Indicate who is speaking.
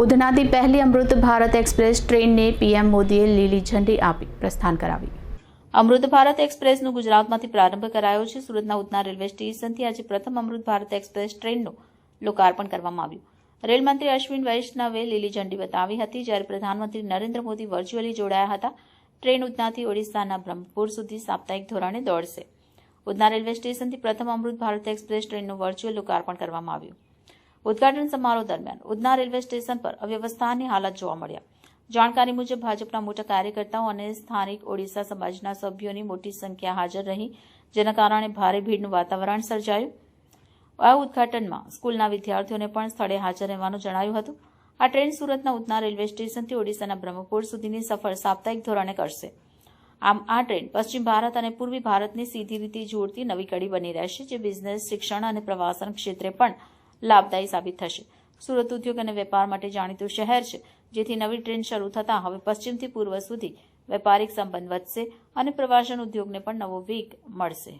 Speaker 1: ઉધનાથી પહેલી અમૃત ભારત એક્સપ્રેસ ટ્રેનને પીએમ મોદીએ લીલી ઝંડી આપી, પ્રસ્થાન કરાવી અમૃત ભારત એક્સપ્રેસનો ગુજરાતમાંથી પ્રારંભ કરાયો છે. સુરતના ઉધના રેલવે સ્ટેશનથી આજે પ્રથમ અમૃત ભારત એક્સપ્રેસ ટ્રેનનું લોકાર્પણ કરવામાં આવ્યું. રેલમંત્રી અશ્વિન વૈષ્ણવે લીલી ઝંડી બતાવી હતી. જ્યારે પ્રધાનમંત્રી નરેન્દ્ર મોદી વર્ચ્યુઅલી જોડાયા હતા, ટ્રેન ઉધનાથી ઓડિશાના બ્રહ્મપુર સુધી સાપ્તાહિક ધોરણે દોડશે. ઉધના રેલવે સ્ટેશનથી પ્રથમ અમૃત ભારત એક્સપ્રેસ ટ્રેનનું વર્ચ્યુઅલ લોકાર્પણ કરવામાં આવ્યું. ઉદઘાટન સમારોહ દરમિયાન ઉધના રેલવે સ્ટેશન પર અવ્યવસ્થાની હાલત જોવા મળ્યા. જાણકારી મુજબ ભાજપના મોટા કાર્યકર્તાઓ અને સ્થાનિક ઓડિશા સમાજના સભ્યોની મોટી સંખ્યા હાજર રહી, જેના કારણે ભારે ભીડનું વાતાવરણ સર્જાયું. આ ઉદઘાટનમાં સ્કૂલના વિદ્યાર્થીઓને પણ સ્થળે હાજર રહેવાનું જણાયું હતું. આ ટ્રેન સુરતના ઉધના રેલવે સ્ટેશનથી ઓડિશાના બ્રહ્મપુર સુધીની સફર સાપ્તાહિક ધોરણે કરશે. આમ, આ ટ્રેન પશ્ચિમ ભારત અને પૂર્વી ભારતને સીધી રીતે જોડતી નવી કડી બની રહેશે, જે બિઝનેસ, શિક્ષણ અને પ્રવાસન ક્ષેત્રે પણ લાભદાયી સાબિત થશે. સુરત ઉદ્યોગ અને વેપાર માટે જાણીતું શહેર છે, જેથી નવી ટ્રેન શરૂ થતાં હવે પશ્ચિમથી પૂર્વ સુધી વેપારિક સંબંધ વધશે અને પ્રવાસન ઉદ્યોગને પણ નવો વેગ મળશે.